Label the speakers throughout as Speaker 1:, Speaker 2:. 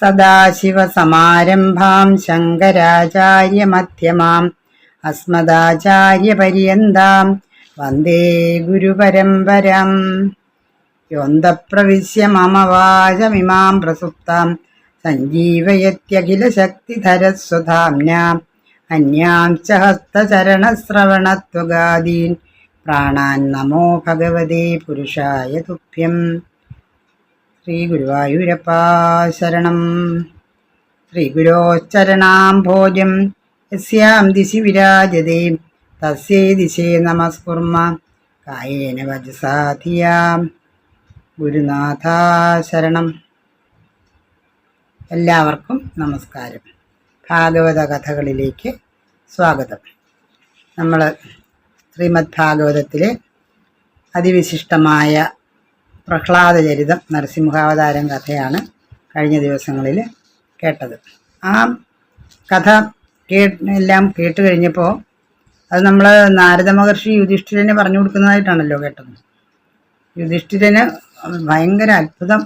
Speaker 1: സദാശിവസമാരംഭാം ശങ്കരാചാര്യമധ്യമാം. അസ്മദാചാര്യപര്യന്താം. വന്ദേ ഗുരുപരമ്പരം. യോന്തപ്രവിശ്യ മമവാചമിമാം പ്രസുപ്താം. സഞ്ജീവയത്യഖിലശക്തിധരസ്വധാംന അന്യാം ച ഹസ്തചരണശ്രവണത്വഗാദീൻ. പ്രാണാൻ നമോ ഭഗവതേ പുരുഷായ തുഭ്യം. ശ്രീ ഗുരുവായൂരപ്പാ ശരണം. ശ്രീ ഗുരോച്ചരണാംഭോജം യസ്യാം ദിശി വിരാജതേ. തസ്യേ ദിശേ നമസ്കുർമ കായേന വജസാധിയാം ഗുരുനാഥ ശരണം. എല്ലാവർക്കും നമസ്കാരം. ഭാഗവത കഥകളിലേക്ക് സ്വാഗതം. നമ്മൾ ശ്രീമദ് ഭാഗവതത്തിലെ അതിവിശിഷ്ടമായ പ്രഹ്ലാദചരിതം നരസിംഹാവതാരം കഥയാണ് കഴിഞ്ഞ ദിവസങ്ങളിൽ കേട്ടത്. ആ കഥ കേ എല്ലാം കേട്ട് കഴിഞ്ഞപ്പോൾ അത് നമ്മൾ നാരദ മഹർഷി യുധിഷ്ഠിരനെ പറഞ്ഞു കൊടുക്കുന്നതായിട്ടാണല്ലോ കേട്ടത്. യുധിഷ്ഠിരന് ഭയങ്കര അത്ഭുതം.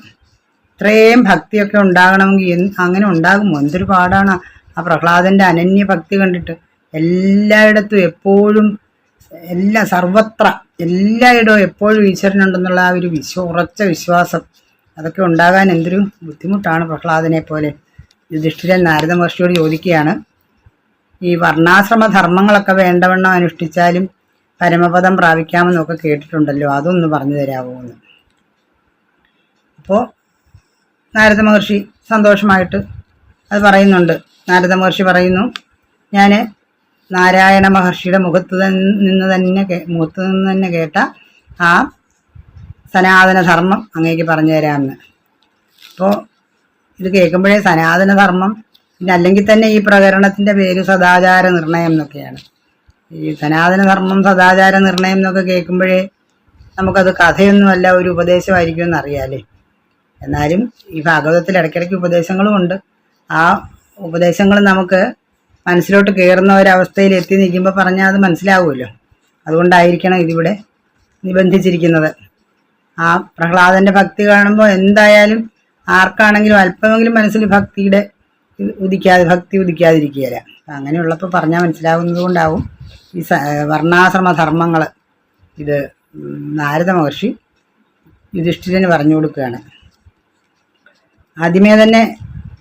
Speaker 1: ഇത്രയും ഭക്തിയൊക്കെ ഉണ്ടാകണമെങ്കിൽ അങ്ങനെ ഉണ്ടാകുമോ? എന്തൊരു പാടാണ് ആ പ്രഹ്ലാദന്റെ അനന്യ ഭക്തി കണ്ടിട്ട്. എല്ലായിടത്തും എപ്പോഴും എല്ലാ സർവത്ര എല്ലായിടവും എപ്പോഴും ഈശ്വരനുണ്ടെന്നുള്ള ആ ഒരു വിശ്വ ഉറച്ച വിശ്വാസം അതൊക്കെ ഉണ്ടാകാൻ എന്തൊരു ബുദ്ധിമുട്ടാണ് പ്രഹ്ലാദനെ പോലെ. യുധിഷ്ഠിരൻ നാരദ മഹർഷിയോട് ചോദിക്കുകയാണ് ഈ വർണാശ്രമ ധർമ്മങ്ങളൊക്കെ വേണ്ടവണ്ണം അനുഷ്ഠിച്ചാലും പരമപദം പ്രാപിക്കാമെന്നൊക്കെ കേട്ടിട്ടുണ്ടല്ലോ അതൊന്ന് പറഞ്ഞു തരാമോ എന്ന്. അപ്പോൾ നാരദ മഹർഷി സന്തോഷമായിട്ട് അത് പറയുന്നുണ്ട്. നാരദ മഹർഷി പറയുന്നു ഞാൻ നാരായണ മഹർഷിയുടെ മുഖത്ത് നിന്ന് തന്നെ മുഖത്ത് നിന്ന് തന്നെ കേട്ട ആ സനാതന ധർമ്മം അങ്ങേക്ക് പറഞ്ഞു തരാമെന്ന്. അപ്പോൾ ഇത് കേൾക്കുമ്പോഴേ സനാതനധർമ്മം പിന്നെ അല്ലെങ്കിൽ തന്നെ ഈ പ്രകരണത്തിന്റെ പേര് സദാചാര നിർണയം എന്നൊക്കെയാണ്. ഈ സനാതനധർമ്മം സദാചാര നിർണയം എന്നൊക്കെ കേൾക്കുമ്പോഴേ നമുക്കത് കഥയൊന്നുമല്ല ഒരു ഉപദേശമായിരിക്കും എന്നറിയാലേ. എന്നാലും ഈ ഭാഗവതത്തിൽ ഇടയ്ക്കിടയ്ക്ക് ഉപദേശങ്ങളും ഉണ്ട്. ആ ഉപദേശങ്ങൾ നമുക്ക് മനസ്സിലോട്ട് കയറുന്ന ഒരവസ്ഥയിൽ എത്തി നിൽക്കുമ്പോൾ പറഞ്ഞാൽ അത് മനസ്സിലാവുമല്ലോ. അതുകൊണ്ടായിരിക്കണം ഇതിവിടെ നിബന്ധിച്ചിരിക്കുന്നത്. ആ പ്രഹ്ലാദന്റെ ഭക്തി കാണുമ്പോൾ എന്തായാലും ആർക്കാണെങ്കിലും അല്പമെങ്കിലും മനസ്സിൽ ഭക്തിയുടെ ഉദിക്കാതെ ഭക്തി ഉദിക്കാതിരിക്കുകയില്ല. അങ്ങനെയുള്ളപ്പോൾ പറഞ്ഞാൽ മനസ്സിലാവുന്നത് കൊണ്ടാവും ഈ വർണാശ്രമ ധർമ്മങ്ങൾ ഇത് നാരദ മഹർഷി യുധിഷ്ഠിരന് പറഞ്ഞു കൊടുക്കുകയാണ്. ആദ്യമേ തന്നെ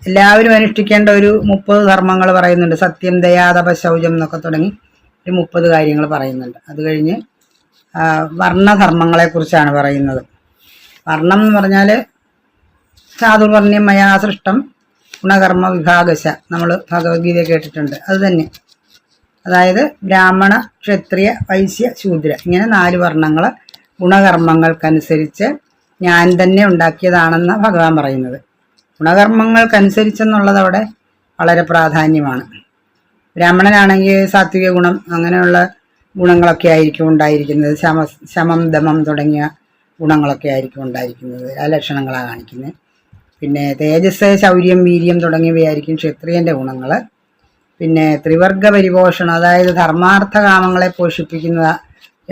Speaker 1: എല്ലാവരും അനുഷ്ഠിക്കേണ്ട ഒരു മുപ്പത് ധർമ്മങ്ങൾ പറയുന്നുണ്ട്. സത്യം ദയാതപ ശൗചം എന്നൊക്കെ തുടങ്ങി ഒരു മുപ്പത് കാര്യങ്ങൾ പറയുന്നുണ്ട്. അത് കഴിഞ്ഞ് വർണധർമ്മങ്ങളെ കുറിച്ചാണ് പറയുന്നത്. വർണം എന്ന് പറഞ്ഞാൽ ചാതുർവർണ്യം സൃഷ്ടം ഗുണകർമ്മ വിഭാഗശ. നമ്മൾ ഭഗവത്ഗീത കേട്ടിട്ടുണ്ട്. അത് തന്നെ. അതായത് ബ്രാഹ്മണ ക്ഷത്രിയ വൈശ്യ ശൂദ്ര. ഇങ്ങനെ നാല് വർണങ്ങൾ ഗുണകർമ്മങ്ങൾക്കനുസരിച്ച് ഞാൻ തന്നെ ഉണ്ടാക്കിയതാണെന്ന് ഭഗവാൻ പറയുന്നത്. ഗുണകർമ്മങ്ങൾക്കനുസരിച്ചെന്നുള്ളത് അവിടെ വളരെ പ്രാധാന്യമാണ്. ബ്രാഹ്മണനാണെങ്കിൽ സാത്വിക ഗുണം അങ്ങനെയുള്ള ഗുണങ്ങളൊക്കെ ആയിരിക്കും ഉണ്ടായിരിക്കുന്നത്. ശമ ശമം ദമം തുടങ്ങിയ ഗുണങ്ങളൊക്കെ ആയിരിക്കും ഉണ്ടായിരിക്കുന്നത്. ആ ലക്ഷണങ്ങളാണ് കാണിക്കുന്നത്. പിന്നെ തേജസ് ശൗര്യം വീര്യം തുടങ്ങിയവയായിരിക്കും ക്ഷത്രിയന്റെ ഗുണങ്ങൾ പിന്നെ ത്രിവർഗ പരിപോഷണം അതായത് ധർമാർത്ഥ കാമങ്ങളെ പോഷിപ്പിക്കുന്ന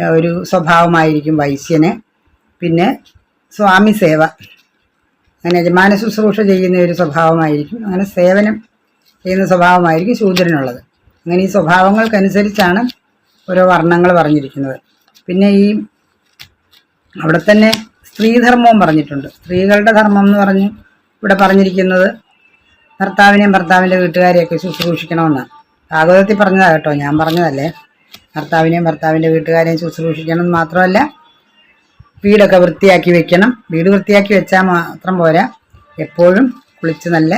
Speaker 1: ഒരു സ്വഭാവമായിരിക്കും വൈശ്യന്. പിന്നെ സ്വാമി സേവ. അങ്ങനെ യജമാന ശുശ്രൂഷ ചെയ്യുന്ന ഒരു സ്വഭാവമായിരിക്കും. അങ്ങനെ സേവനം ചെയ്യുന്ന സ്വഭാവമായിരിക്കും ശൂദ്രനുള്ളത്. അങ്ങനെ ഈ സ്വഭാവങ്ങൾക്കനുസരിച്ചാണ് ഓരോ വർണങ്ങൾ പറഞ്ഞിരിക്കുന്നത്. പിന്നെ ഈ അവിടെ തന്നെ സ്ത്രീധർമ്മവും പറഞ്ഞിട്ടുണ്ട്. സ്ത്രീകളുടെ ധർമ്മം എന്ന് പറഞ്ഞ് ഇവിടെ പറഞ്ഞിരിക്കുന്നത് ഭർത്താവിനെയും ഭർത്താവിന്റെ വീട്ടുകാരെയൊക്കെ ശുശ്രൂഷിക്കണമെന്നാണ് ഭാഗവതത്തിൽ പറഞ്ഞതാണ് കേട്ടോ ഞാൻ പറഞ്ഞതല്ലേ. ഭർത്താവിനെയും ഭർത്താവിന്റെ വീട്ടുകാരെയും ശുശ്രൂഷിക്കണം എന്ന് മാത്രമല്ല വീടൊക്കെ വൃത്തിയാക്കി വെക്കണം. വീട് വൃത്തിയാക്കി വെച്ചാൽ മാത്രം പോരാ. എപ്പോഴും കുളിച്ച് നല്ല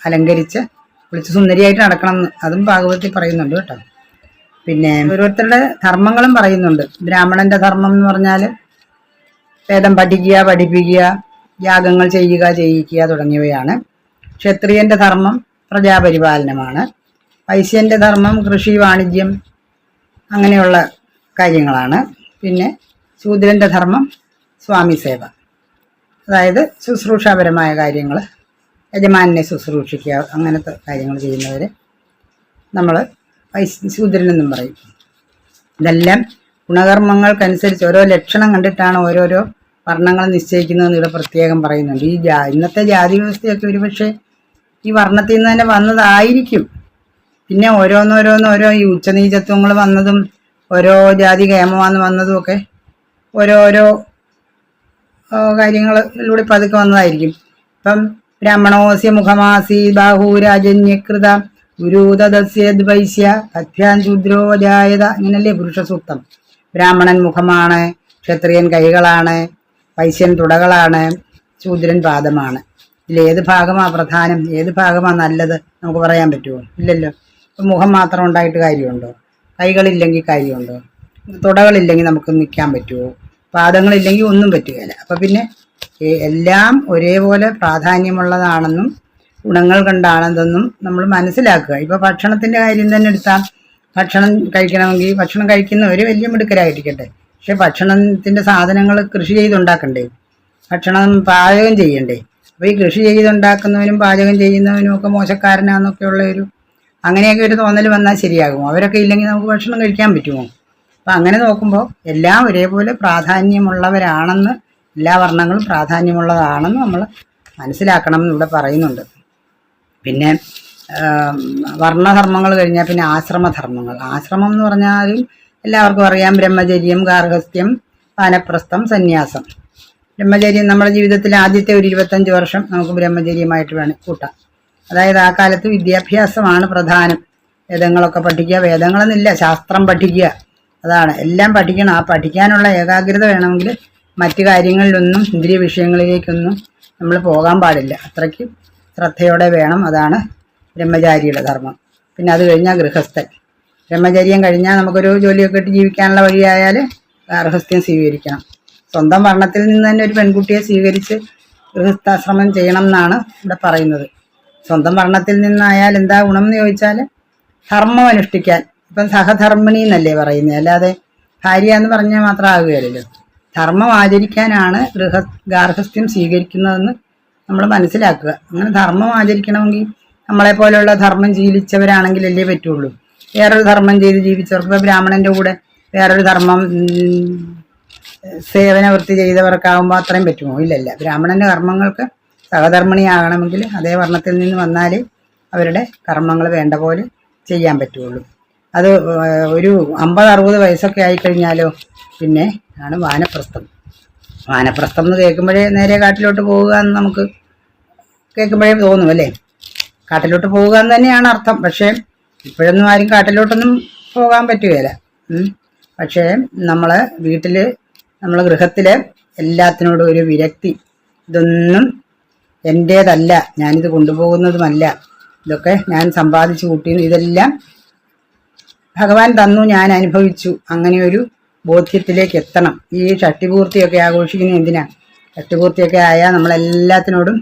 Speaker 1: അലങ്കരിച്ച് കുളിച്ച് സുന്ദരിയായിട്ട് നടക്കണം എന്ന് അതും ഭാഗവതത്തിൽ പറയുന്നുണ്ട് കേട്ടോ. പിന്നെ ഓരോരുത്തരുടെ ധർമ്മങ്ങളും പറയുന്നുണ്ട്. ബ്രാഹ്മണന്റെ ധർമ്മം എന്ന് പറഞ്ഞാൽ വേദം പഠിക്കുക പഠിപ്പിക്കുക യാഗങ്ങൾ ചെയ്യുക ചെയ്യിക്കുക തുടങ്ങിയവയാണ്. ക്ഷത്രിയന്റെ ധർമ്മം പ്രജാപരിപാലനമാണ്. വൈശ്യന്റെ ധർമ്മം കൃഷി വാണിജ്യം അങ്ങനെയുള്ള കാര്യങ്ങളാണ്. പിന്നെ ശൂദ്രന്റെ ധർമ്മം സ്വാമി സേവ. അതായത് ശുശ്രൂഷാപരമായ കാര്യങ്ങൾ യജമാനെ ശുശ്രൂഷിക്കുക അങ്ങനത്തെ കാര്യങ്ങൾ ചെയ്യുന്നവർ നമ്മൾ ശൂദ്രനെന്നും പറയും. ഇതെല്ലാം ഗുണകർമ്മങ്ങൾക്കനുസരിച്ച് ഓരോ ലക്ഷണം കണ്ടിട്ടാണ് ഓരോരോ വർണങ്ങൾ നിശ്ചയിക്കുന്നതെന്ന് ഇവിടെ പ്രത്യേകം പറയുന്നുണ്ട്. ഈ ജാ ഇന്നത്തെ ജാതി വ്യവസ്ഥയൊക്കെ ഒരുപക്ഷെ ഈ വർണത്തിൽ നിന്ന് തന്നെ വന്നതായിരിക്കും. പിന്നെ ഓരോന്നോരോന്ന് ഓരോ ഈ ഉച്ചനീചത്വങ്ങൾ വന്നതും ഓരോ ജാതി കേമമാന്ന് വന്നതും ഒക്കെ ഓരോരോ കാര്യങ്ങളിലൂടെ പതുക്കെ വന്നതായിരിക്കും. ഇപ്പം ബ്രാഹ്മണോസ്യ മുഖമാസി ബാഹൂരാജന്യകൃത ഗുരുതദസ്യദ്വൈശ്യ പഥ്യാൻ ശൂദ്രോജായത ഇങ്ങനല്ലേ പുരുഷ സൂക്തം. ബ്രാഹ്മണൻ മുഖമാണ് ക്ഷത്രിയൻ കൈകളാണ് വൈശ്യൻ തുടകളാണ് ശൂദ്രൻ പാദമാണ്. ഇതിൽ ഏത് ഭാഗമാണ് പ്രധാനം ഏത് ഭാഗമാണ് നല്ലത് നമുക്ക് പറയാൻ പറ്റുമോ? ഇല്ലല്ലോ. ഇപ്പം മുഖം മാത്രം ഉണ്ടായിട്ട് കാര്യമുണ്ടോ? കൈകളില്ലെങ്കിൽ കാര്യമുണ്ടോ? തുടകളില്ലെങ്കിൽ നമുക്ക് നിൽക്കാൻ പറ്റുമോ? പാദങ്ങളില്ലെങ്കിൽ ഒന്നും പറ്റുകയില്ല. അപ്പം പിന്നെ എല്ലാം ഒരേപോലെ പ്രാധാന്യമുള്ളതാണെന്നും ഗുണങ്ങൾ കണ്ടാണെന്നും നമ്മൾ മനസ്സിലാക്കുക. ഇപ്പോൾ ഭക്ഷണത്തിന്റെ കാര്യം തന്നെ എടുത്താൽ ഭക്ഷണം കഴിക്കണമെങ്കിൽ ഭക്ഷണം കഴിക്കുന്ന ഒരു വലിയ മിടുക്കരായിരിക്കട്ടെ. പക്ഷെ ഭക്ഷണത്തിന്റെ സാധനങ്ങൾ കൃഷി ചെയ്തുണ്ടാക്കണ്ടേ? ഭക്ഷണം പാചകം ചെയ്യണ്ടേ? അപ്പോൾ ഈ കൃഷി ചെയ്തുണ്ടാക്കുന്നവനും പാചകം ചെയ്യുന്നവനും ഒക്കെ മോശക്കാരനാന്നൊക്കെയുള്ള ഒരു അങ്ങനെയൊക്കെ ഒരു തോന്നൽ വന്നാൽ ശരിയാകുമോ? അവരൊക്കെ ഇല്ലെങ്കിൽ നമുക്ക് ഭക്ഷണം കഴിക്കാൻ പറ്റുമോ? അപ്പം അങ്ങനെ നോക്കുമ്പോൾ എല്ലാം ഒരേപോലെ പ്രാധാന്യമുള്ളവരാണെന്ന് എല്ലാ വർണങ്ങളും പ്രാധാന്യമുള്ളതാണെന്ന് നമ്മൾ മനസ്സിലാക്കണം എന്ന് ഇവിടെ പറയുന്നുണ്ട്. പിന്നെ വർണധർമ്മങ്ങൾ കഴിഞ്ഞാൽ പിന്നെ ആശ്രമധർമ്മങ്ങൾ. ആശ്രമം എന്ന് പറഞ്ഞാലും എല്ലാവർക്കും അറിയാം ബ്രഹ്മചര്യം ഗാർഹസ്ഥ്യം വാനപ്രസ്ഥം സന്യാസം. ബ്രഹ്മചര്യം നമ്മുടെ ജീവിതത്തിൽ ആദ്യത്തെ ഒരു ഇരുപത്തഞ്ച് വർഷം നമുക്ക് ബ്രഹ്മചര്യമായിട്ട് വേണം കൂട്ടാം. അതായത് ആ കാലത്ത് വിദ്യാഭ്യാസമാണ് പ്രധാനം. വേദങ്ങളൊക്കെ പഠിക്കുക വേദങ്ങളെന്നില്ല ശാസ്ത്രം പഠിക്കുക. അതാണ്. എല്ലാം പഠിക്കണം. ആ പഠിക്കാനുള്ള ഏകാഗ്രത വേണമെങ്കിൽ മറ്റു കാര്യങ്ങളിലൊന്നും ഇന്ദ്രിയ വിഷയങ്ങളിലേക്കൊന്നും നമ്മൾ പോകാൻ പാടില്ല. അത്രയ്ക്ക് ശ്രദ്ധയോടെ വേണം. അതാണ് ബ്രഹ്മചാരിയുടെ ധർമ്മം. പിന്നെ അത് കഴിഞ്ഞാൽ ഗൃഹസ്ഥൻ. ബ്രഹ്മചര്യം കഴിഞ്ഞാൽ നമുക്കൊരു ജോലിയൊക്കെ ഇട്ട് ജീവിക്കാനുള്ള വഴിയായാൽ ഗാർഹസ്ഥ്യം സ്വീകരിക്കണം. സ്വന്തം വർണത്തിൽ നിന്ന് തന്നെ ഒരു പെൺകുട്ടിയെ സ്വീകരിച്ച് ഗൃഹസ്ഥാശ്രമം ചെയ്യണം എന്നാണ് ഇവിടെ പറയുന്നത്. സ്വന്തം വർണത്തിൽ നിന്നായാൽ എന്താ ഗുണം എന്ന് ചോദിച്ചാൽ ധർമ്മം അനുഷ്ഠിക്കാൻ. ഇപ്പം സഹധർമ്മിണി എന്നല്ലേ പറയുന്നത്? അല്ലാതെ ഭാര്യ എന്ന് പറഞ്ഞാൽ മാത്രം ആകുകയല്ലോ ധർമ്മം ആചരിക്കാനാണ് ഗൃഹ ഗാർഹസ്ഥ്യം സ്വീകരിക്കുന്നതെന്ന് നമ്മൾ മനസ്സിലാക്കുക. അങ്ങനെ ധർമ്മം ആചരിക്കണമെങ്കിൽ നമ്മളെ പോലെയുള്ള ധർമ്മം ശീലിച്ചവരാണെങ്കിലല്ലേ പറ്റുള്ളൂ. വേറൊരു ധർമ്മം ചെയ്ത് ജീവിച്ചവർക്ക് ഇപ്പോൾ ബ്രാഹ്മണന്റെ കൂടെ വേറൊരു ധർമ്മം സേവന വൃത്തി ചെയ്തവർക്കാവുമ്പോൾ അത്രയും പറ്റുമോ? ഇല്ലല്ല. ബ്രാഹ്മണന്റെ കർമ്മങ്ങൾക്ക് സഹധർമ്മിണിയാകണമെങ്കിൽ അതേ വർണത്തിൽ നിന്ന് വന്നാൽ അവരുടെ കർമ്മങ്ങൾ വേണ്ട പോലെ ചെയ്യാൻ പറ്റുള്ളൂ. അത് ഒരു അമ്പത് അറുപത് വയസ്സൊക്കെ ആയിക്കഴിഞ്ഞാലോ പിന്നെ ആണ് വാനപ്രസ്ഥം. വാനപ്രസ്ഥം എന്ന് കേൾക്കുമ്പോഴേ നേരെ കാട്ടിലോട്ട് പോവുക എന്ന് നമുക്ക് കേൾക്കുമ്പോഴേ തോന്നും അല്ലേ? കാട്ടിലോട്ട് പോവുക എന്ന് തന്നെയാണ് അർത്ഥം. പക്ഷേ ഇപ്പോഴൊന്നും ആരും കാട്ടിലോട്ടൊന്നും പോകാൻ പറ്റുകയില്ല. പക്ഷേ നമ്മൾ വീട്ടിൽ നമ്മൾ ഗൃഹത്തിൽ എല്ലാത്തിനോടും ഒരു വിരക്തി ഇതൊന്നും എന്റേതല്ല ഞാനിത് കൊണ്ടുപോകുന്നതുമല്ല. ഇതൊക്കെ ഞാൻ സമ്പാദിച്ചു കൂട്ടിയത് ഇതെല്ലാം ഭഗവാൻ തന്നു ഞാൻ അനുഭവിച്ചു. അങ്ങനെ ഒരു ബോധ്യത്തിലേക്ക് എത്തണം. ഈ ഷട്ടിപൂർത്തിയൊക്കെ ആഘോഷിക്കുന്നത് എന്തിനാ? ഷട്ടിപൂർത്തിയൊക്കെ ആയാൽ നമ്മളെല്ലാത്തിനോടും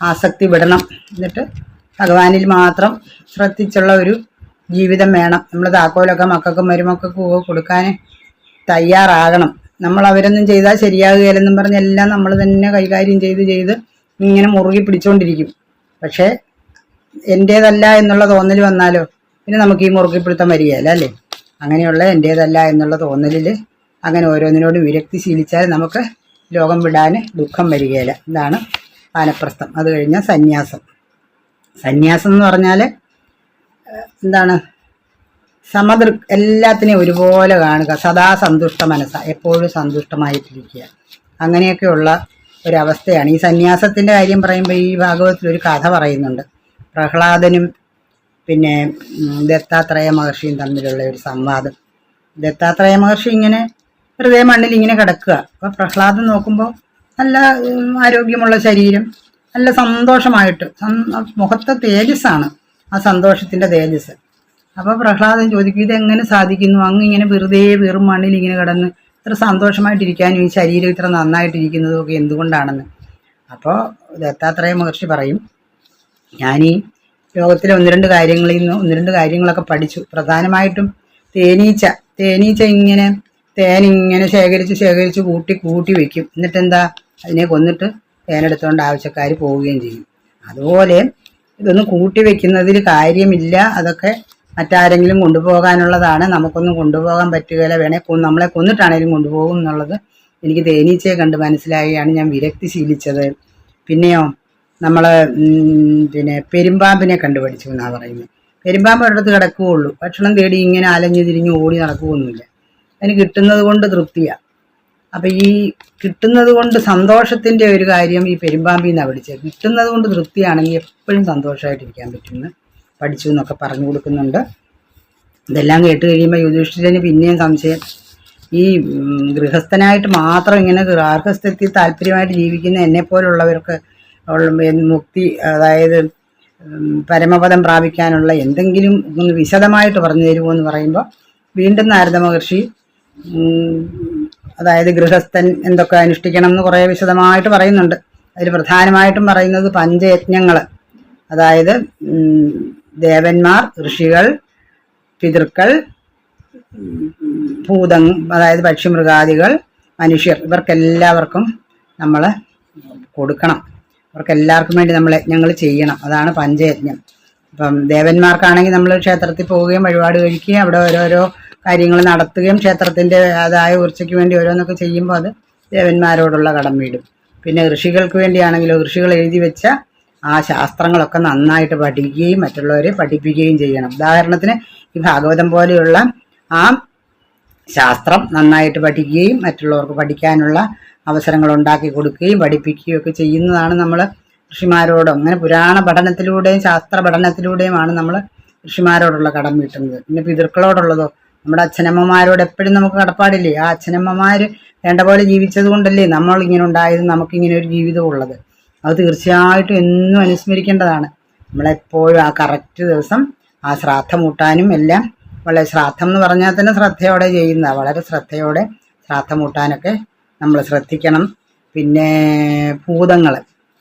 Speaker 1: ആസക്തി വിടണം. എന്നിട്ട് ഭഗവാനിൽ മാത്രം ശ്രദ്ധിച്ചുള്ള ഒരു ജീവിതം വേണം. നമ്മൾ താക്കോലൊക്കെ മക്കൾക്കും മരുമക്കൾക്കും ഒക്കെ കൊടുക്കാൻ തയ്യാറാകണം. നമ്മൾ അവരൊന്നും ചെയ്താൽ ശരിയാകുകയില്ലെന്നും പറഞ്ഞ് എല്ലാം നമ്മൾ തന്നെ കൈകാര്യം ചെയ്ത് ചെയ്ത് ഇങ്ങനെ മുറുകി പിടിച്ചുകൊണ്ടിരിക്കും പക്ഷേ എന്റേതല്ല എന്നുള്ള തോന്നൽ വന്നാലോ? പിന്നെ നമുക്ക് ഈ മുറുകിപ്പിടുത്തം വരികയല്ല അല്ലേ? അങ്ങനെയുള്ള എന്റേതല്ല എന്നുള്ള തോന്നലിൽ അങ്ങനെ ഓരോന്നിനോടും വിരക്തി ശീലിച്ചാൽ നമുക്ക് ലോകം വിടാൻ ദുഃഖം വരികയില്ല. ഇതാണ് വാനപ്രസ്ഥം അത് കഴിഞ്ഞാൽ സന്യാസം. സന്യാസം എന്ന് പറഞ്ഞാൽ എന്താണ്? സമതൃ എല്ലാത്തിനെയും ഒരുപോലെ കാണുക. സദാ സന്തുഷ്ട മനസ്സ. എപ്പോഴും സന്തുഷ്ടമായിട്ടിരിക്കുക. അങ്ങനെയൊക്കെയുള്ള ഒരവസ്ഥയാണ്. ഈ സന്യാസത്തിന്റെ കാര്യം പറയുമ്പോൾ ഈ ഭാഗവത്തിൽ ഒരു കഥ പറയുന്നുണ്ട്. പ്രഹ്ലാദനും പിന്നെ ദത്താത്രേയ മഹർഷിയും തമ്മിലുള്ള ഒരു സംവാദം. ദത്താത്രേയ മഹർഷി ഇങ്ങനെ വെറുതെ മണ്ണിൽ ഇങ്ങനെ കിടക്കുക. അപ്പോൾ പ്രഹ്ലാദം നോക്കുമ്പോൾ നല്ല ആരോഗ്യമുള്ള ശരീരം നല്ല സന്തോഷമായിട്ട് മുഖത്തെ തേജസ്സാണ് ആ സന്തോഷത്തിന്റെ തേജസ് അപ്പോൾ പ്രഹ്ലാദൻ ചോദിക്കും ഇതെങ്ങനെ സാധിക്കുന്നു? അങ്ങ് ഇങ്ങനെ വെറുതെ വെറും മണ്ണിൽ ഇങ്ങനെ കിടന്ന് ഇത്ര സന്തോഷമായിട്ടിരിക്കാനും ഈ ശരീരം ഇത്ര നന്നായിട്ടിരിക്കുന്നതും ഒക്കെ എന്തുകൊണ്ടാണെന്ന്? അപ്പോൾ ദത്താത്രേയ മഹർഷി പറയും ഞാനീ ലോകത്തിലെ ഒന്ന് രണ്ട് കാര്യങ്ങളിൽ നിന്ന് ഒന്ന് രണ്ട് കാര്യങ്ങളൊക്കെ പഠിച്ചു. പ്രധാനമായിട്ടും തേനീച്ച. തേനീച്ച ഇങ്ങനെ തേൻ ഇങ്ങനെ ശേഖരിച്ച് ശേഖരിച്ച് കൂട്ടി കൂട്ടി വെക്കും. എന്നിട്ട് എന്താ അതിനെ കൊന്നിട്ട് തേനെടുത്തുകൊണ്ട് ആവശ്യക്കാർ പോവുകയും ചെയ്യും. അതുപോലെ ഇതൊന്നും കൂട്ടി വെക്കുന്നതിൽ കാര്യമില്ല. അതൊക്കെ മറ്റാരെങ്കിലും കൊണ്ടുപോകാനുള്ളതാണ്. നമുക്കൊന്നും കൊണ്ടുപോകാൻ പറ്റുകയില്ല. വേണേ നമ്മളെ കൊന്നിട്ടാണേലും കൊണ്ടുപോകും എന്നുള്ളത് എനിക്ക് തേനീച്ചയെ കണ്ട് മനസ്സിലായാണ് ഞാൻ വിരക്തി ശീലിച്ചത് പിന്നെയോ? നമ്മൾ പിന്നെ പെരുമ്പാമ്പിനെ കണ്ടുപിടിച്ചു എന്നാണ് പറയുന്നത്. പെരുമ്പാമ്പ് ഒരിടത്ത് കിടക്കുകയുള്ളൂ. ഭക്ഷണം തേടി ഇങ്ങനെ അലഞ്ഞു തിരിഞ്ഞ് ഓടി നടക്കുകയൊന്നുമില്ല. അതിന് കിട്ടുന്നത് കൊണ്ട് തൃപ്തിയാണ് അപ്പം ഈ കിട്ടുന്നത് കൊണ്ട് സന്തോഷത്തിന്റെ ഒരു കാര്യം ഈ പെരുമ്പാമ്പിൽ നിന്നാണ് പഠിച്ചത് കിട്ടുന്നത് കൊണ്ട് തൃപ്തിയാണെങ്കിൽ എപ്പോഴും സന്തോഷമായിട്ടിരിക്കാൻ പറ്റുമെന്ന് പഠിച്ചു എന്നൊക്കെ പറഞ്ഞു കൊടുക്കുന്നുണ്ട്. ഇതെല്ലാം കേട്ട് കഴിയുമ്പോൾ യുധിഷ്ഠിരന് പിന്നെയും സംശയം. ഈ ഗൃഹസ്ഥനായിട്ട് മാത്രം ഇങ്ങനെ ഗൃഹാർഹസ്ഥത്തിൽ താല്പര്യമായിട്ട് ജീവിക്കുന്ന എന്നെ പോലുള്ളവർക്ക് എൻ- മുക്തി അതായത് പരമപദം പ്രാപിക്കാനുള്ള എന്തെങ്കിലും ഒന്ന് വിശദമായിട്ട് പറഞ്ഞു തരുമോ എന്ന് പറയുമ്പോൾ വീണ്ടും നാരദ മഹർഷി അതായത് ഗൃഹസ്ഥൻ എന്തൊക്കെ അനുഷ്ഠിക്കണം എന്ന് കുറേ വിശദമായിട്ട് പറയുന്നുണ്ട്. അതിൽ പ്രധാനമായിട്ടും പറയുന്നത് പഞ്ചയജ്ഞങ്ങൾ. അതായത് ദേവന്മാർ ഋഷികൾ പിതൃക്കൾ ഭൂതം അതായത് പക്ഷിമൃഗാദികൾ മനുഷ്യർ ഇവർക്കെല്ലാവർക്കും നമ്മൾ കൊടുക്കണം. ഇവർക്കെല്ലാവർക്കും വേണ്ടി നമ്മൾ യജ്ഞങ്ങൾ ചെയ്യണം. അതാണ് പഞ്ചയജ്ഞം. അപ്പം ദേവന്മാർക്കാണെങ്കിൽ നമ്മൾ ക്ഷേത്രത്തിൽ പോവുകയും വഴിപാട് കഴിക്കുകയും അവിടെ ഓരോരോ കാര്യങ്ങൾ നടത്തുകയും ക്ഷേത്രത്തിന്റെ അതായ ഉച്ചയ്ക്ക് വേണ്ടി ഓരോന്നൊക്കെ ചെയ്യുമ്പോൾ അത് ദേവന്മാരോടുള്ള കടം വീടും. പിന്നെ ഋഷികൾക്ക് വേണ്ടിയാണെങ്കിലോ ഋഷികൾ എഴുതി വെച്ച ആ ശാസ്ത്രങ്ങളൊക്കെ നന്നായിട്ട് പഠിക്കുകയും മറ്റുള്ളവരെ പഠിപ്പിക്കുകയും ചെയ്യണം. ഉദാഹരണത്തിന് ഈ ഭാഗവതം പോലെയുള്ള ആ ശാസ്ത്രം നന്നായിട്ട് പഠിക്കുകയും മറ്റുള്ളവർക്ക് പഠിക്കാനുള്ള അവസരങ്ങൾ ഉണ്ടാക്കി കൊടുക്കുകയും പഠിപ്പിക്കുകയും ഒക്കെ ചെയ്യുന്നതാണ് നമ്മൾ ഋഷിമാരോടും. അങ്ങനെ പുരാണ പഠനത്തിലൂടെയും ശാസ്ത്ര പഠനത്തിലൂടെയുമാണ് നമ്മൾ ഋഷിമാരോടുള്ള കടം വീട്ടുന്നത്. പിന്നെ പിതൃക്കളോടുള്ളതോ നമ്മുടെ അച്ഛനമ്മമാരോട് എപ്പോഴും നമുക്ക് കടപ്പാടില്ലേ? ആ അച്ഛനമ്മമാർ വേണ്ട പോലെ ജീവിച്ചത് കൊണ്ടല്ലേ നമ്മൾ ഇങ്ങനെ ഉണ്ടായത് നമുക്കിങ്ങനെ ഒരു ജീവിതം ഉള്ളത്. അത് തീർച്ചയായിട്ടും എന്നും അനുസ്മരിക്കേണ്ടതാണ്. നമ്മളെപ്പോഴും ആ കറക്റ്റ് ദിവസം ആ ശ്രാദ്ധം കൂട്ടാനും എല്ലാം വളരെ ശ്രാദ്ധം എന്ന് പറഞ്ഞാൽ തന്നെ ശ്രദ്ധയോടെ ചെയ്യുന്ന വളരെ ശ്രദ്ധയോടെ ശ്രാദ്ധം കൂട്ടാനൊക്കെ നമ്മൾ ശ്രദ്ധിക്കണം. പിന്നെ ഭൂതങ്ങൾ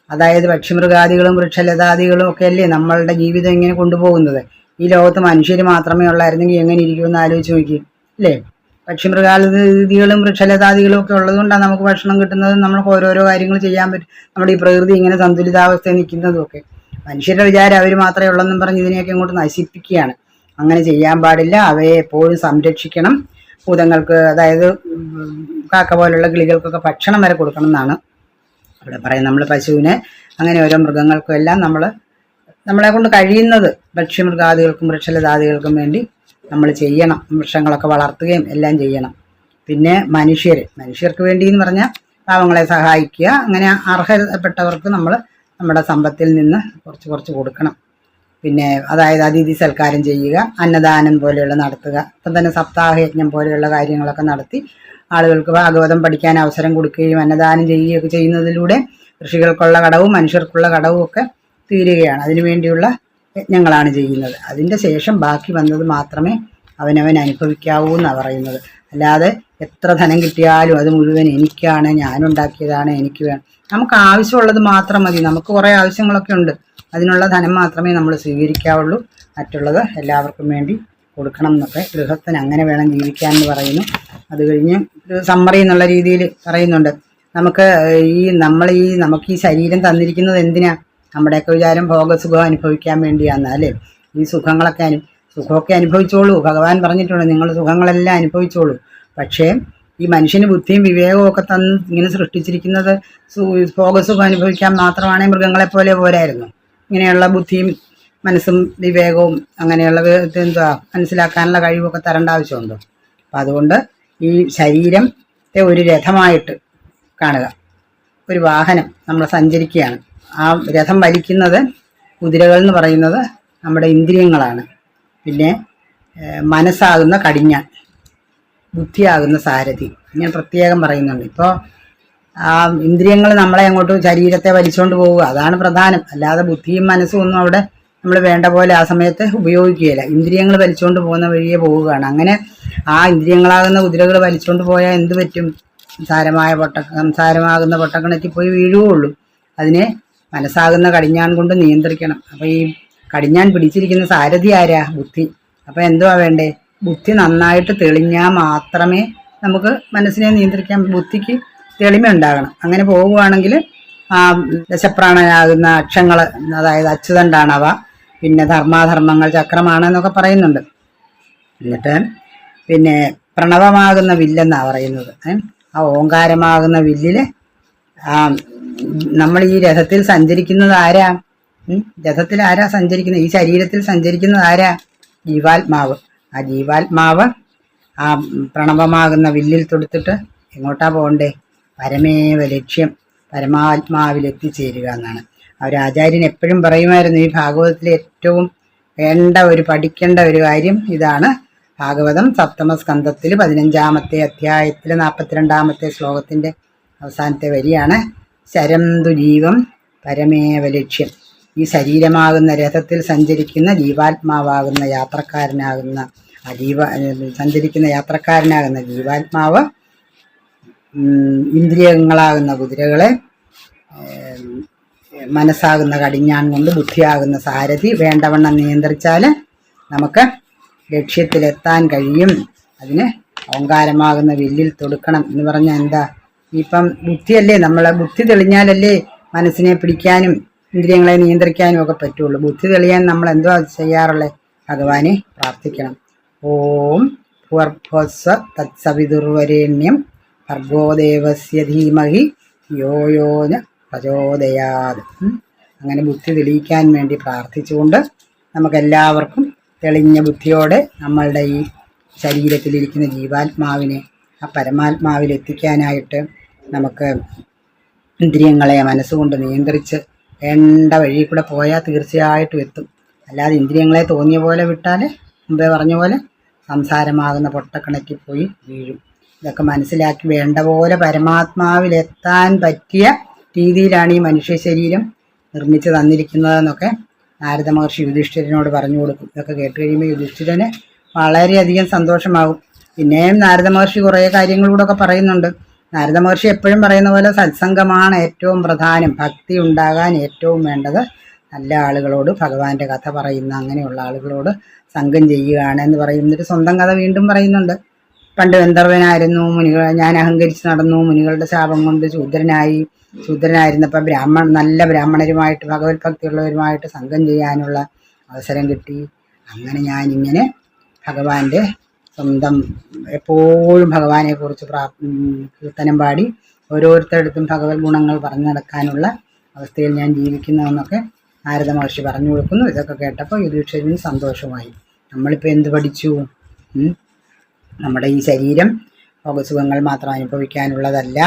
Speaker 1: അതായത് പക്ഷിമൃഗാദികളും വൃക്ഷലതാദികളും ഒക്കെ അല്ലേ നമ്മളുടെ ജീവിതം ഇങ്ങനെ കൊണ്ടുപോകുന്നത്? ഈ ലോകത്ത് മനുഷ്യർ മാത്രമേ ഉള്ളായിരുന്നെങ്കിൽ എങ്ങനെ ഇരിക്കുമെന്ന് ആലോചിച്ച് നോക്കി. അല്ലേ? പക്ഷിമൃഗാദികളും വൃക്ഷലതാദികളും ഒക്കെ ഉള്ളതുകൊണ്ടാണ് നമുക്ക് ഭക്ഷണം കിട്ടുന്നത്. നമുക്ക് ഓരോരോ കാര്യങ്ങൾ ചെയ്യാൻ പറ്റും. നമ്മുടെ ഈ പ്രകൃതി ഇങ്ങനെ സന്തുലിതാവസ്ഥയിൽ നിൽക്കുന്നതും ഒക്കെ. മനുഷ്യരുടെ വിചാരം അവർ മാത്രമേ ഉള്ളെന്നും പറഞ്ഞ് ഇതിനെയൊക്കെ ഇങ്ങോട്ട് നശിപ്പിക്കുകയാണ്. അങ്ങനെ ചെയ്യാൻ പാടില്ല. അവയെ എപ്പോഴും സംരക്ഷിക്കണം. ഭൂതങ്ങൾക്ക് അതായത് കാക്ക പോലുള്ള കിളികൾക്കൊക്കെ ഭക്ഷണം വരെ കൊടുക്കണം എന്നാണ് അവിടെ പറയുന്നത്. നമ്മൾ പശുവിനെ അങ്ങനെ ഓരോ മൃഗങ്ങൾക്കും എല്ലാം നമ്മൾ നമ്മളെ കൊണ്ട് കഴിയുന്നത് ഭക്ഷ്യമൃഗാദികൾക്കും വൃക്ഷലതാദികൾക്കും വേണ്ടി നമ്മൾ ചെയ്യണം. വൃക്ഷങ്ങളൊക്കെ വളർത്തുകയും എല്ലാം ചെയ്യണം. പിന്നെ മനുഷ്യർ മനുഷ്യർക്ക് വേണ്ടി എന്ന് പറഞ്ഞാൽ പാവങ്ങളെ സഹായിക്കുക. അങ്ങനെ അർഹതപ്പെട്ടവർക്ക് നമ്മൾ നമ്മുടെ സമ്പത്തിൽ നിന്ന് കുറച്ച് കുറച്ച് കൊടുക്കണം. പിന്നെ അതായത് അതിഥി സൽക്കാരം ചെയ്യുക അന്നദാനം പോലെയുള്ള നടത്തുക ഇപ്പം തന്നെ സപ്താഹയജ്ഞം പോലെയുള്ള കാര്യങ്ങളൊക്കെ നടത്തി ആളുകൾക്ക് ഭാഗവതം പഠിക്കാൻ അവസരം കൊടുക്കുകയും അന്നദാനം ചെയ്യുകയൊക്കെ ചെയ്യുന്നതിലൂടെ കൃഷികൾക്കുള്ള കടവും മനുഷ്യർക്കുള്ള കടവും ഒക്കെ തീരുകയാണ്. അതിനുവേണ്ടിയുള്ള യജ്ഞങ്ങളാണ് ചെയ്യുന്നത്. അതിന്റെ ശേഷം ബാക്കി വന്നത് മാത്രമേ അവനവൻ അനുഭവിക്കാവൂ എന്നാണ് പറയുന്നത്. അല്ലാതെ എത്ര ധനം കിട്ടിയാലും അത് മുഴുവൻ എനിക്കാണ് ഞാനുണ്ടാക്കിയതാണ് എനിക്ക് വേണം. നമുക്ക് ആവശ്യമുള്ളത് മാത്രം മതി. നമുക്ക് കുറേ ആവശ്യങ്ങളൊക്കെ ഉണ്ട്. അതിനുള്ള ധനം മാത്രമേ നമ്മൾ സ്വീകരിക്കാവുള്ളൂ. മറ്റുള്ളത് എല്ലാവർക്കും വേണ്ടി കൊടുക്കണം എന്നൊക്കെ ഗൃഹസ്ഥന് അങ്ങനെ വേണം ജീവിക്കാൻ എന്ന് പറയുന്നു. അത് കഴിഞ്ഞ് ഒരു സമ്മറി എന്നുള്ള രീതിയിൽ പറയുന്നുണ്ട്. നമുക്ക് ഈ നമ്മൾ ഈ നമുക്ക് ഈ ശരീരം തന്നിരിക്കുന്നത് എന്തിനാ? നമ്മുടെയൊക്കെ വിചാരം ഭോഗസുഖം അനുഭവിക്കാൻ വേണ്ടിയാന്ന് അല്ലേ? ഈ സുഖങ്ങളൊക്കെ അനു സുഖമൊക്കെ അനുഭവിച്ചോളൂ. ഭഗവാൻ പറഞ്ഞിട്ടുണ്ട് നിങ്ങൾ സുഖങ്ങളെല്ലാം അനുഭവിച്ചോളൂ. പക്ഷേ ഈ മനുഷ്യന് ബുദ്ധിയും വിവേകവും ഒക്കെ തന്ന് ഇങ്ങനെ സൃഷ്ടിച്ചിരിക്കുന്നത് ഭോഗസുഖം അനുഭവിക്കാൻ മാത്രമാണെങ്കിൽ മൃഗങ്ങളെപ്പോലെ പോരായിരുന്നു. ഇങ്ങനെയുള്ള ബുദ്ധിയും മനസ്സും വിവേകവും അങ്ങനെയുള്ള എന്താ മനസ്സിലാക്കാനുള്ള കഴിവൊക്കെ തരേണ്ട ആവശ്യമുണ്ടോ. അപ്പം അതുകൊണ്ട് ഈ ശരീരത്തെ ഒരു രഥമായിട്ട് കാണുക. ഒരു വാഹനം നമ്മൾ സഞ്ചരിക്കുകയാണ്. ആ രഥം വലിക്കുന്നത് കുതിരകൾ എന്ന് പറയുന്നത് നമ്മുടെ ഇന്ദ്രിയങ്ങളാണ്. പിന്നെ മനസ്സാകുന്ന കടിഞ്ഞ ബുദ്ധിയാകുന്ന സാരഥി. ഞാൻ പ്രത്യേകം പറയുന്നുണ്ട്. ഇപ്പോൾ ആ ഇന്ദ്രിയങ്ങൾ നമ്മളെ അങ്ങോട്ട് ശരീരത്തെ വലിച്ചുകൊണ്ട് പോവുക. അതാണ് പ്രധാനം. അല്ലാതെ ബുദ്ധിയും മനസ്സും ഒന്നും അവിടെ നമ്മൾ വേണ്ട പോലെ ആ സമയത്ത് ഉപയോഗിക്കുകയില്ല. ഇന്ദ്രിയങ്ങൾ വലിച്ചുകൊണ്ട് പോകുന്ന വഴിയെ പോവുകയാണ്. അങ്ങനെ ആ ഇന്ദ്രിയങ്ങളാകുന്ന കുതിരകൾ വലിച്ചുകൊണ്ട് പോയാൽ എന്ത് പറ്റും? സംസാരമായ പൊട്ട സംസാരമാകുന്ന പൊട്ടക്കിണറ്റിൽ പോയി വീഴുകയുള്ളൂ. അതിനെ മനസ്സാകുന്ന കടിഞ്ഞാൻ കൊണ്ട് നിയന്ത്രിക്കണം. അപ്പോൾ ഈ കടിഞ്ഞാൻ പിടിച്ചിരിക്കുന്ന സാരഥി ആരാ? ബുദ്ധി. അപ്പോൾ എന്തുവാ വേണ്ടേ? ബുദ്ധി നന്നായിട്ട് തെളിഞ്ഞാൽ മാത്രമേ നമുക്ക് മനസ്സിനെ നിയന്ത്രിക്കാൻ ബുദ്ധിക്ക് തെളിമ ഉണ്ടാകണം. അങ്ങനെ പോവുകയാണെങ്കിൽ ആ ദശപ്രാണനാകുന്ന അക്ഷങ്ങൾ അതായത് അച്യുതണ്ടാണവ പിന്നെ ധർമാധർമ്മങ്ങൾ ചക്രമാണ് എന്നൊക്കെ പറയുന്നുണ്ട്. എന്നിട്ട് പിന്നെ പ്രണവമാകുന്ന വില്ലെന്നാണ് പറയുന്നത്? ആ ഓങ്കാരമാകുന്ന വില്ലിൽ ആ നമ്മൾ ഈ രഥത്തിൽ സഞ്ചരിക്കുന്നത് ആരാ? രഥത്തിൽ ആരാ സഞ്ചരിക്കുന്നത് ഈ ശരീരത്തിൽ സഞ്ചരിക്കുന്നത് ആരാ? ജീവാത്മാവ്. ആ ജീവാത്മാവ് ആ പ്രണവമാകുന്ന വില്ലിൽ തൊടുത്തിട്ട് എങ്ങോട്ടാ പോകണ്ടേ? പരമേവ ലക്ഷ്യം പരമാത്മാവിൽ എത്തിച്ചേരുക എന്നാണ് അവർ ആചാര്യൻ എപ്പോഴും പറയുമായിരുന്നു ഈ ഭാഗവതത്തിലെ ഏറ്റവും വേണ്ട ഒരു പഠിക്കേണ്ട ഒരു കാര്യം ഇതാണ്. ഭാഗവതം സപ്തമ സ്കന്ധത്തിൽ പതിനഞ്ചാമത്തെ അധ്യായത്തിൽ നാൽപ്പത്തിരണ്ടാമത്തെ ശ്ലോകത്തിന്റെ അവസാനത്തെ വരിയാണ്. ശരന്തു ജീവം പരമേവ ലക്ഷ്യം. ഈ ശരീരമാകുന്ന രഥത്തിൽ സഞ്ചരിക്കുന്ന ജീവാത്മാവാകുന്ന യാത്രക്കാരനാകുന്ന ആ ജീവ സഞ്ചരിക്കുന്ന യാത്രക്കാരനാകുന്ന ജീവാത്മാവ് ഇന്ദ്രിയങ്ങളാകുന്ന കുതിരകളെ മനസ്സാകുന്ന കടിഞ്ഞാൻ കൊണ്ട് ബുദ്ധിയാകുന്ന സാരഥി വേണ്ടവണ്ണം നിയന്ത്രിച്ചാൽ നമുക്ക് ലക്ഷ്യത്തിലെത്താൻ കഴിയും. അതിന് ഓങ്കാരമാകുന്ന വില്ലിൽ തൊടുക്കണം എന്ന് പറഞ്ഞാൽ എന്താ? ഇപ്പം ബുദ്ധിയല്ലേ? നമ്മളെ ബുദ്ധി തെളിഞ്ഞാലല്ലേ മനസ്സിനെ പിടിക്കാനും ഇന്ദ്രിയങ്ങളെ നിയന്ത്രിക്കാനും ഒക്കെ പറ്റുള്ളൂ. ബുദ്ധി തെളിയാൻ നമ്മൾ എന്തോ ചെയ്യാറുള്ളത് ഭഗവാനെ പ്രാർത്ഥിക്കണം. ഓം ഭുവർഭസ്വ തത്സവിതുർവരേണ്യം ഭർഗോദേവസ്യ ധീമഹി യോ യോന പ്രചോദയാത്. അങ്ങനെ ബുദ്ധി തെളിയിക്കാൻ വേണ്ടി പ്രാർത്ഥിച്ചുകൊണ്ട് നമുക്കെല്ലാവർക്കും തെളിഞ്ഞ ബുദ്ധിയോടെ നമ്മളുടെ ഈ ശരീരത്തിലിരിക്കുന്ന ജീവാത്മാവിനെ ആ പരമാത്മാവിൽ എത്തിക്കാനായിട്ട് നമുക്ക് ഇന്ദ്രിയങ്ങളെ മനസ്സുകൊണ്ട് നിയന്ത്രിച്ച് വേണ്ട വഴിയിൽ കൂടെ പോയാൽ തീർച്ചയായിട്ടും എത്തും. അല്ലാതെ ഇന്ദ്രിയങ്ങളെ തോന്നിയ പോലെ വിട്ടാൽ മുമ്പേ പറഞ്ഞ പോലെ സംസാരമാകുന്ന പൊട്ടക്കിണക്കിൽ പോയി വീഴും. ഇതൊക്കെ മനസ്സിലാക്കി വേണ്ട പോലെ പരമാത്മാവിലെത്താൻ പറ്റിയ രീതിയിലാണ് ഈ മനുഷ്യ ശരീരം നിർമ്മിച്ച് തന്നിരിക്കുന്നതെന്നൊക്കെ നാരദ മഹർഷി യുധിഷ്ഠിരനോട് പറഞ്ഞു കൊടുക്കും. ഇതൊക്കെ കേട്ട് കഴിയുമ്പോൾ യുധിഷ്ഠിരന് വളരെയധികം സന്തോഷമാകും. പിന്നെയും നാരദ മഹർഷി കുറേ കാര്യങ്ങളൂടെ ഒക്കെ പറയുന്നുണ്ട്. നാരദ മഹർഷി എപ്പോഴും പറയുന്ന പോലെ സത്സംഗമാണ് ഏറ്റവും പ്രധാനം. ഭക്തി ഉണ്ടാകാൻ ഏറ്റവും വേണ്ടത് നല്ല ആളുകളോട് ഭഗവാന്റെ കഥ പറയുന്ന അങ്ങനെയുള്ള ആളുകളോട് സംഘം ചെയ്യുകയാണ് എന്ന് പറയുന്നൊരു സ്വന്തം കഥ വീണ്ടും പറയുന്നുണ്ട്. പണ്ട് ഗന്ധർവനായിരുന്നു മുനികൾ ഞാൻ അഹങ്കരിച്ച് നടന്നു മുനികളുടെ ശാപം കൊണ്ട് ശൂദ്രനായി. ശൂദ്രനായിരുന്നപ്പോൾ ബ്രാഹ്മണ നല്ല ബ്രാഹ്മണരുമായിട്ട് ഭഗവത് ഭക്തിയുള്ളവരുമായിട്ട് സംഘം ചെയ്യാനുള്ള അവസരം കിട്ടി. അങ്ങനെ ഞാനിങ്ങനെ ഭഗവാന്റെ സ്വന്തം എപ്പോഴും ഭഗവാനെ കുറിച്ച് പ്രാ കീർത്തനം പാടി ഓരോരുത്തരടുത്തും ഭഗവത് ഗുണങ്ങൾ പറഞ്ഞു നടക്കാനുള്ള അവസ്ഥയിൽ ഞാൻ ജീവിക്കുന്നതെന്നൊക്കെ നാരദ മഹർഷി പറഞ്ഞു കൊടുക്കുന്നു. ഇതൊക്കെ കേട്ടപ്പോൾ യുധിഷ്ഠിരന് സന്തോഷമായി. നമ്മളിപ്പോൾ എന്ത് പഠിച്ചു? നമ്മുടെ ഈ ശരീരം ഭോഗസുഖങ്ങൾ മാത്രം അനുഭവിക്കാനുള്ളതല്ല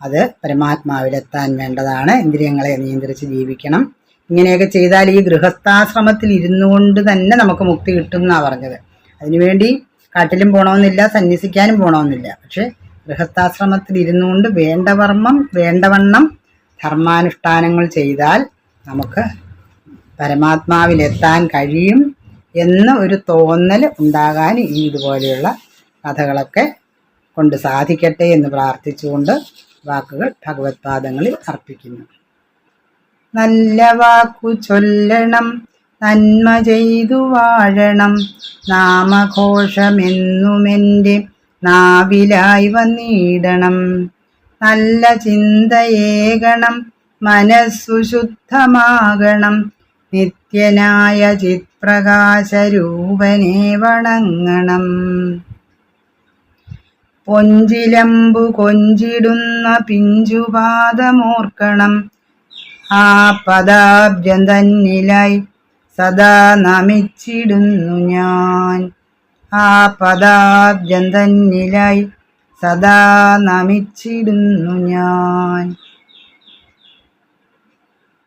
Speaker 1: അത് പരമാത്മാവിലെത്താൻ വേണ്ടതാണ്. ഇന്ദ്രിയങ്ങളെ നിയന്ത്രിച്ച് ജീവിക്കണം. ഇങ്ങനെയൊക്കെ ചെയ്താൽ ഈ ഗൃഹസ്ഥാശ്രമത്തിൽ ഇരുന്നു കൊണ്ട് തന്നെ നമുക്ക് മുക്തി കിട്ടും എന്നാണ് പറഞ്ഞത്. അതിനുവേണ്ടി കാട്ടിലും പോകണമെന്നില്ല സന്യസിക്കാനും പോകണമെന്നില്ല പക്ഷേ ഗൃഹസ്ഥാശ്രമത്തിൽ ഇരുന്നു കൊണ്ട് വേണ്ടവർമ്മം വേണ്ടവണ്ണം ധർമാനുഷ്ഠാനങ്ങൾ ചെയ്താൽ നമുക്ക് പരമാത്മാവിലെത്താൻ കഴിയും എന്ന ഒരു തോന്നൽ ഉണ്ടാകാൻ ഈ ഇതുപോലെയുള്ള കഥകളൊക്കെ കൊണ്ട് സാധിക്കട്ടെ എന്ന് പ്രാർത്ഥിച്ചുകൊണ്ട് വാക്കുകൾ ഭഗവത് പാദങ്ങളിൽ അർപ്പിക്കുന്നു. നല്ല വാക്കു ചൊല്ലണം നന്മ ചെയ്തു വാഴണം നാമഘോഷമെന്നുമെന്റെ നാവിലായി വന്നിടണം. നല്ല ചിന്തയേകണം മനസ്സു ശുദ്ധമാകണം നിത്യനായ ചിത്പ്രകാശരൂപനെ വണങ്ങണം. പൊഞ്ചിലമ്പു കൊഞ്ചിടുന്ന പിഞ്ചുപാദമോർക്കണം. ആ പദാബ്ജം തന്നിലായി സദാ നമിച്ചിടുന്നു ഞാൻ. ആ പദാബ്ജം തന്നിലായി സദാ നമിച്ചിടുന്നു ഞാൻ.